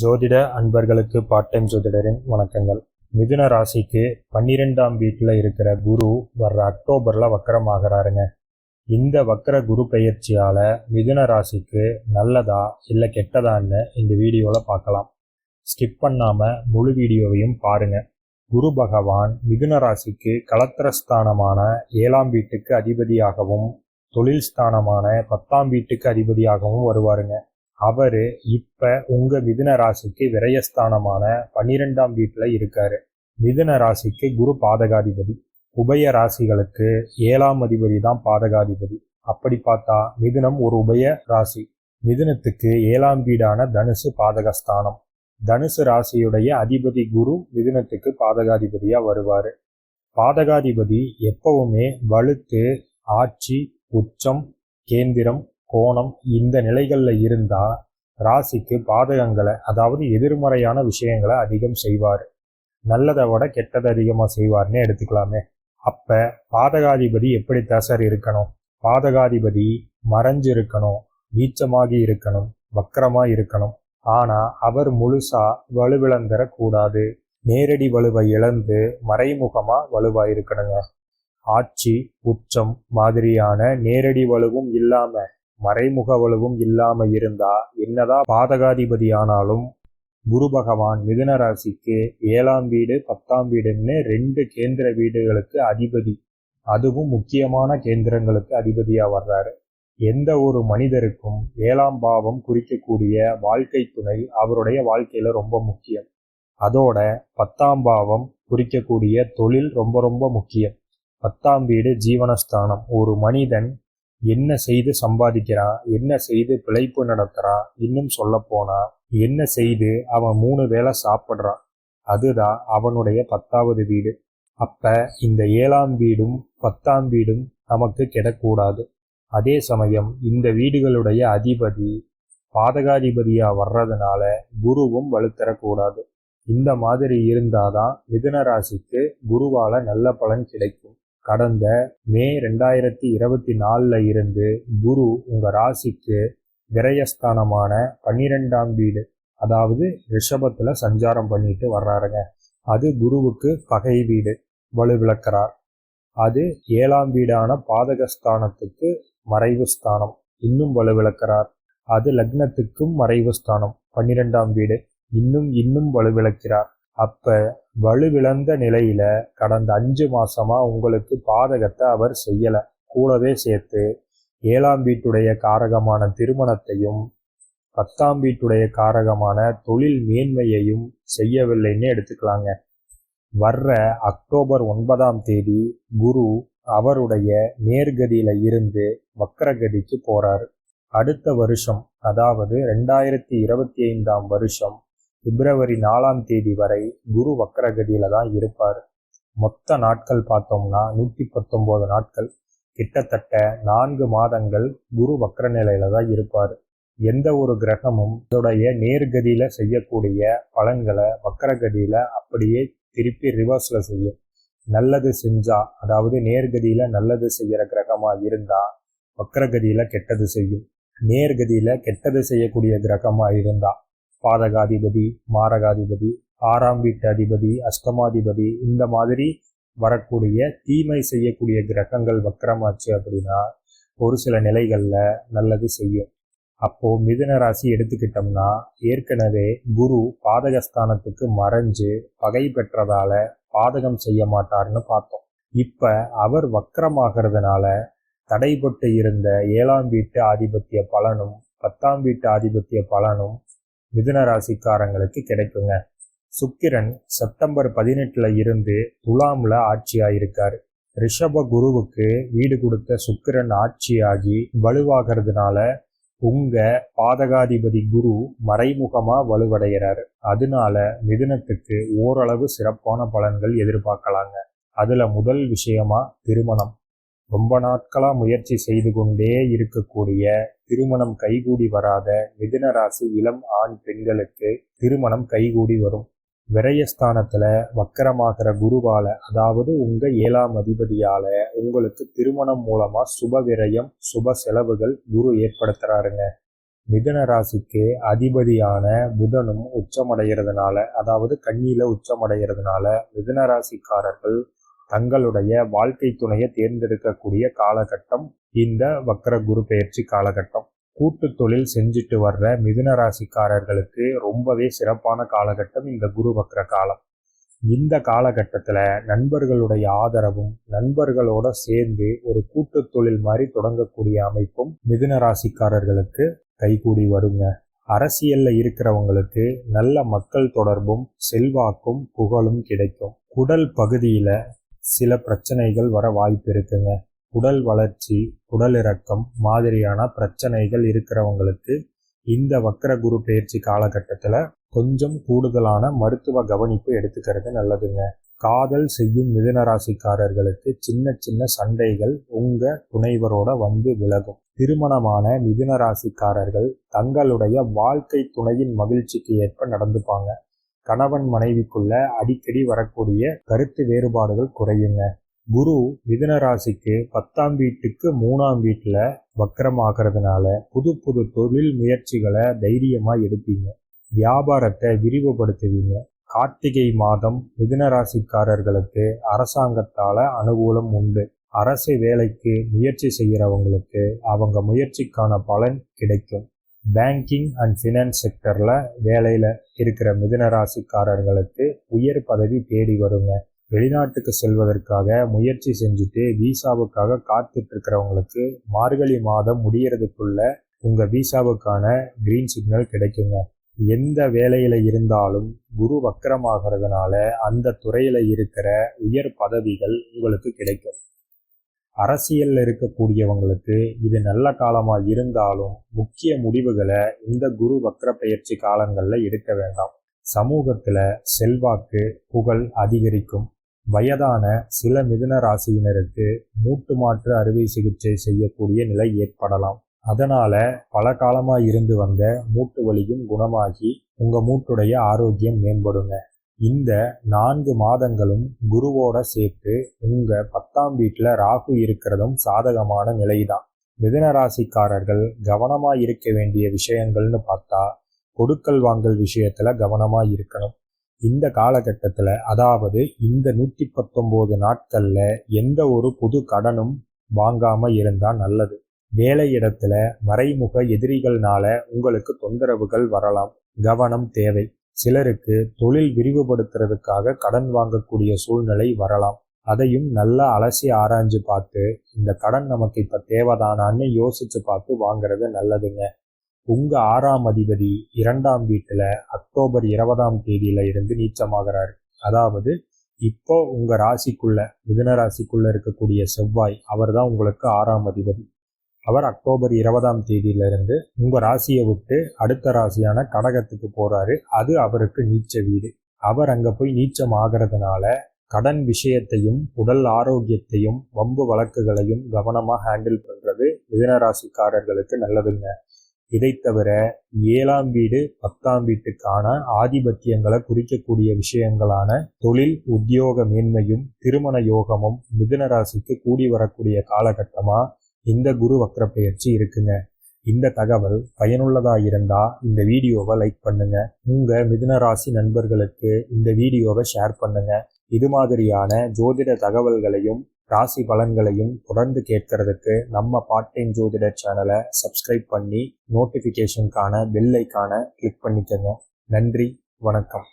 ஜோதிட அன்பர்களுக்கு part time ஜோதிடரின் வணக்கங்கள். மிதுன ராசிக்கு பன்னிரெண்டாம் வீட்டில் இருக்கிற குரு வர்ற அக்டோபரில் வக்கரமாகறாருங்க இந்த வக்கர குரு பெயர்ச்சியால் மிதுன ராசிக்கு நல்லதா இல்லை கெட்டதான்னு இந்த வீடியோவில் பார்க்கலாம். ஸ்கிப் பண்ணாமல் முழு வீடியோவையும் பாருங்கள் குரு பகவான் மிதுன ராசிக்கு கலத்திரஸ்தானமான ஏழாம் வீட்டுக்கு அதிபதியாகவும் தொழில் ஸ்தானமான பத்தாம் வீட்டுக்கு அதிபதியாகவும் வருவாருங்க. அவர் இப்போ உங்கள் மிதுன ராசிக்கு விரயஸ்தானமான பன்னிரெண்டாம் வீட்டில் இருக்கார். மிதுன ராசிக்கு குரு பாதகாதிபதி. உபய ராசிகளுக்கு ஏழாம் அதிபதி தான் பாதகாதிபதி. அப்படி பார்த்தா மிதுனம் ஒரு உபய ராசி. மிதுனத்துக்கு ஏழாம் வீடான தனுசு பாதகஸ்தானம். தனுசு ராசியுடைய அதிபதி குரு மிதுனத்துக்கு பாதகாதிபதியாக வருவார். பாதகாதிபதி எப்பவுமே வலுத்து ஆட்சி உச்சம் கேந்திரம் கோணம் இந்த நிலைகளில் இருந்தால் ராசிக்கு பாதகங்களை அதாவது எதிர்மறையான விஷயங்களை அதிகம் செய்வார். நல்லதை விட கெட்டதை அதிகமாக செய்வார்னு எடுத்துக்கலாமே. அப்போ பாதகாதிபதி எப்படி தசர் இருக்கணும்? பாதகாதிபதி மறைஞ்சு இருக்கணும் நீச்சமாகி இருக்கணும் வக்கரமாக இருக்கணும். ஆனால் அவர் முழுசா வலுவிழந்துடக்கூடாது நேரடி வலுவை இழந்து மறைமுகமாக வலுவாக இருக்கணுங்க. ஆட்சி உச்சம் மாதிரியான நேரடி வலுவும் இல்லாமல் மறைமுக வலுவும் இல்லாம இருந்தா என்னதான் பாதகாதிபதி ஆனாலும் குரு பகவான் மிதுன ராசிக்கு ஏழாம் வீடு பத்தாம் வீடுன்னு ரெண்டு கேந்திர வீடுகளுக்கு அதிபதி. அதுவும் முக்கியமான கேந்திரங்களுக்கு அதிபதியா வர்றாரு. எந்த ஒரு மனிதருக்கும் ஏழாம் பாவம் குறிக்கக்கூடிய வாழ்க்கை துணை அவருடைய வாழ்க்கையில ரொம்ப முக்கியம். அதோட பத்தாம் பாவம் குறிக்கக்கூடிய தொழில் ரொம்ப ரொம்ப முக்கியம். பத்தாம் வீடு ஜீவனஸ்தானம். ஒரு மனிதன் என்ன செய்து சம்பாதிக்கிறான் என்ன செய்து பிழைப்பு நடத்துறா இன்னும் சொல்ல போனா என்ன செய்து அவன் மூணு வேளை சாப்பிட்றான் அதுதான் அவனுடைய பத்தாவது வீடு. அப்ப இந்த ஏழாம் வீடும் பத்தாம் வீடும் நமக்கு கிடக்கூடாது. அதே சமயம் இந்த வீடுகளுடைய அதிபதி பாதகாதிபதியா வர்றதுனால குருவும் வலுத்தரக்கூடாது. இந்த மாதிரி இருந்தாதான் மிதுன ராசிக்கு குருவால நல்ல பலன் கிடைக்கும். கடந்த மே ரெண்டாயிரத்தி இருபத்தி நாலில் இருந்து குரு உங்கள் ராசிக்கு விரயஸ்தானமான பன்னிரெண்டாம் வீடு அதாவது ரிஷபத்தில் சஞ்சாரம் பண்ணிட்டு வர்றாருங்க. அது குருவுக்கு பகை வீடு வலுவிளக்கிறார் அது ஏழாம் வீடான பாதகஸ்தானத்துக்கு மறைவு ஸ்தானம் இன்னும் வலுவிளக்கிறார் அது லக்னத்துக்கும் மறைவு ஸ்தானம் பன்னிரெண்டாம் வீடு இன்னும் இன்னும் வலுவிளக்கிறார் அப்ப வலுவிழந்த நிலையில கடந்த அஞ்சு மாசமா உங்களுக்கு பாதகத்தை அவர் செய்யல. கூடவே சேர்த்து ஏழாம் வீட்டுடைய காரகமான திருமணத்தையும் பத்தாம் வீட்டுடைய காரகமான தொழில் மேன்மையையும் செய்யவில்லைன்னு எடுத்துக்கலாங்க. வர்ற அக்டோபர் ஒன்பதாம் தேதி குரு அவருடைய நேர்கதியில இருந்து வக்கரகதிக்கு போறார். அடுத்த வருஷம் அதாவது ரெண்டாயிரத்தி இருபத்தி ஐந்தாம் வருஷம் பிப்ரவரி நாலாம் தேதி வரை குரு வக்கரகதியில தான் இருப்பார். மொத்த நாட்கள் பார்த்தோம்னா நூற்றி பத்தொம்போது நாட்கள். கிட்டத்தட்ட நான்கு மாதங்கள் குரு வக்கர நிலையில தான் இருப்பார். எந்த ஒரு கிரகமும் இதோடைய நேர்கதியில செய்யக்கூடிய பலன்களை வக்கரகதியில அப்படியே திருப்பி ரிவர்ஸ்ல செய்யும். நல்லது செஞ்சா அதாவது நேர்கதியில நல்லது செய்யற கிரகமா இருந்தா வக்கரகதியில கெட்டது செய்யும். நேர்கதியில கெட்டது செய்யக்கூடிய கிரகமா இருந்தா பாதகாதிபதி மாரகாதிபதி ஆறாம் வீட்டு அதிபதி அஷ்டமாதிபதி இந்த மாதிரி வரக்கூடிய தீமை செய்யக்கூடிய கிரகங்கள் வக்கரமாச்சு அப்படின்னா ஒரு சில நிலைகளில் நல்லது செய்யும். அப்போ மிதுன ராசி எடுத்துக்கிட்டோம்னா ஏற்கனவே குரு பாதகஸ்தானத்துக்கு மறைஞ்சு பகை பெற்றதால பாதகம் செய்ய மாட்டார்னு பார்த்தோம். இப்ப அவர் வக்கரமாகிறதுனால தடைபட்டு இருந்த ஏழாம் வீட்டு ஆதிபத்திய பலனும் பத்தாம் வீட்டு ஆதிபத்திய பலனும் மிதுன ராசிக்காரங்களுக்கு கிடைக்குங்க. சுக்கிரன் செப்டம்பர் பதினெட்டுல இருந்து துலாம்ல ஆட்சியாயிருக்காரு. ரிஷப குருவுக்கு வீடு கொடுத்த சுக்கிரன் ஆட்சியாகி வலுவாகிறதுனால உங்க பாதகாதிபதி குரு மறைமுகமா வலுவடைகிறாரு. அதனால மிதுனத்துக்கு ஓரளவு சிறப்பான பலன்கள் எதிர்பார்க்கலாங்க. அதுல முதல் விஷயமா திருமணம். ரொம்ப நாட்களா முயற்சி செய்து கொண்டே இருக்கக்கூடிய திருமணம் கைகூடி வராத மிதுன ராசி இளம் ஆண் பெண்களுக்கு திருமணம் கைகூடி வரும். விரயஸ்தானத்துல வக்கரமாகிற குருவால அதாவது உங்க ஏழாம் அதிபதியால உங்களுக்கு திருமணம் மூலமா சுப விரயம் சுப செலவுகள் குரு ஏற்படுத்துறாருங்க. மிதுன ராசிக்கு அதிபதியான புதனும் உச்சமடைகிறதுனால அதாவது கண்ணியில உச்சமடைகிறதுனால மிதுன ராசிக்காரர்கள் தங்களுடைய வாழ்க்கை துணையை தேர்ந்தெடுக்கக்கூடிய காலகட்டம் இந்த வக்கர குரு பயிற்சி காலகட்டம். கூட்டு தொழில் செஞ்சுட்டு வர்ற மிதுன ராசிக்காரர்களுக்கு ரொம்பவே சிறப்பான காலகட்டம் இந்த குரு வக்ர காலம். இந்த காலகட்டத்தில் நண்பர்களுடைய ஆதரவும் நண்பர்களோட சேர்ந்து ஒரு கூட்டு தொழில் மாதிரி தொடங்கக்கூடிய அமைப்பும் மிதுன ராசிக்காரர்களுக்கு கைகூடி வருங்க. அரசியல்ல இருக்கிறவங்களுக்கு நல்ல மக்கள் தொடர்பும் செல்வாக்கும் புகழும் கிடைக்கும். குடல் பகுதியில சில பிரச்சனைகள் வர வாய்ப்பு இருக்குங்க. உடல் வளர்ச்சி உடலிறக்கம் மாதிரியான பிரச்சனைகள் இருக்கிறவங்களுக்கு இந்த வக்கர குரு பயிற்சி காலகட்டத்தில் கொஞ்சம் கூடுதலான மருத்துவ கவனிப்பு எடுத்துக்கிறது நல்லதுங்க. காதல் செய்யும் மிதுனராசிக்காரர்களுக்கு சின்ன சின்ன சண்டைகள் உங்க துணைவரோட வந்து விலகும். திருமணமான மிதுனராசிக்காரர்கள் தங்களுடைய வாழ்க்கை துணையின் மகிழ்ச்சிக்கு ஏற்ப நடந்துப்பாங்க. கணவன் மனைவிக்குள்ள அடிக்கடி வரக்கூடிய கருத்து வேறுபாடுகள் குறையுங்க. குரு மிதன ராசிக்கு பத்தாம் வீட்டுக்கு மூணாம் வீட்டில் வக்கரமாகிறதுனால புது புது தொழில் முயற்சிகளை தைரியமாக எடுப்பீங்க. வியாபாரத்தை விரிவுபடுத்துவீங்க. கார்த்திகை மாதம் மிதன ராசிக்காரர்களுக்கு அரசாங்கத்தால் அனுகூலம் உண்டு. அரசு வேலைக்கு முயற்சி செய்கிறவங்களுக்கு அவங்க முயற்சிக்கான பலன் கிடைக்கும். பேங்கிங் அண்ட் ஃபினான்ஸ் செக்டரில் வேலையில் இருக்கிற மிதுனராசிக்காரர்களுக்கு உயர் பதவி தேடி வருங்க. வெளிநாட்டுக்கு செல்வதற்காக முயற்சி செஞ்சுட்டு விசாவுக்காக காத்துட்டு இருக்கிறவங்களுக்கு மார்கழி மாதம் முடியறதுக்குள்ள உங்கள் விசாவுக்கான கிரீன் சிக்னல் கிடைக்குங்க. எந்த வேலையில் இருந்தாலும் குரு வக்கரமாகிறதுனால அந்த துறையில் இருக்கிற உயர் பதவிகள் உங்களுக்கு கிடைக்கும். அரசியலில் இருக்கக்கூடியவங்களுக்கு இது நல்ல காலமாக இருந்தாலும் முக்கிய முடிவுகளை இந்த குரு வக்ர பயிற்சி காலங்களில் எடுக்க வேண்டாம். சமூகத்தில் செல்வாக்கு புகழ் அதிகரிக்கும். வயதான சில மிதுன ராசியினருக்கு மூட்டு மாற்று அறுவை சிகிச்சை செய்யக்கூடிய நிலை ஏற்படலாம். அதனால பல காலமாக இருந்து வந்த மூட்டு வலியும் குணமாகி உங்க மூட்டுடைய ஆரோக்கியம் மேம்படுங்க. இந்த நான்கு மாதங்களும் குருவோட சேர்த்து உங்க பத்தாம் வீட்டுல ராகு இருக்கிறதும் சாதகமான நிலைதான். மிதன ராசிக்காரர்கள் கவனமா இருக்க வேண்டிய விஷயங்கள்னு பார்த்தா கொடுக்கல் வாங்கல் விஷயத்துல கவனமா இருக்கணும். இந்த காலகட்டத்தில் அதாவது இந்த நூற்றி பத்தொம்போது நாட்களில் எந்த ஒரு புது கடனும் வாங்காமல் இருந்தால் நல்லது. வேலை இடத்துல மறைமுக எதிரிகள்னால உங்களுக்கு தொந்தரவுகள் வரலாம். கவனம் தேவை. சிலருக்கு தொழில் விரிவுபடுத்துறதுக்காக கடன் வாங்கக்கூடிய சூழ்நிலை வரலாம். அதையும் நல்லா அலசி ஆராய்ஞ்சு பார்த்து இந்த கடன் நமக்கு இப்போ தேவைதானான்னு யோசிச்சு பார்த்து வாங்குறது நல்லதுங்க. உங்க ஆறாம் அதிபதி இரண்டாம் வீட்டுல அக்டோபர் இருபதாம் தேதியில இருந்து நீச்சமாகிறாரு. அதாவது இப்போ உங்க ராசிக்குள்ள மிதுன ராசிக்குள்ள இருக்கக்கூடிய செவ்வாய் அவர் தான் உங்களுக்கு ஆறாம் அதிபதி. அவர் அக்டோபர் இருபதாம் தேதியிலிருந்து உங்கள் ராசியை விட்டு அடுத்த ராசியான கடகத்துக்கு போகிறாரு அது அவருக்கு நீச்ச வீடு. அவர் அங்கே போய் நீச்சம் ஆகிறதுனால கடன் விஷயத்தையும் உடல் ஆரோக்கியத்தையும் வம்பு வழக்குகளையும் கவனமாக ஹேண்டில் பண்ணுறது மிதனராசிக்காரர்களுக்கு நல்லதுங்க. இதை தவிர ஏழாம் வீடு பத்தாம் வீட்டுக்கான ஆதிபத்தியங்களை குறிக்கக்கூடிய விஷயங்களான தொழில் உத்தியோக மேன்மையும் திருமண யோகமும் மிதுன ராசிக்கு கூடி வரக்கூடிய காலகட்டமாக இந்த குரு வக்ர பயிற்சி இருக்குங்க. இந்த தகவல் பயனுள்ளதாக இருந்தால் இந்த வீடியோவை லைக் பண்ணுங்க. உங்கள் மிதுன ராசி நண்பர்களுக்கு இந்த வீடியோவை ஷேர் பண்ணுங்க. இது மாதிரியான ஜோதிட தகவல்களையும் ராசி பலன்களையும் தொடர்ந்து கேட்கறதுக்கு நம்ம பார்ட் டைம் ஜோதிடர் சேனலை சப்ஸ்கிரைப் பண்ணி நோட்டிஃபிகேஷனுக்கான பெல் ஐக்கான கிளிக் பண்ணிக்கோங்க. நன்றி வணக்கம்.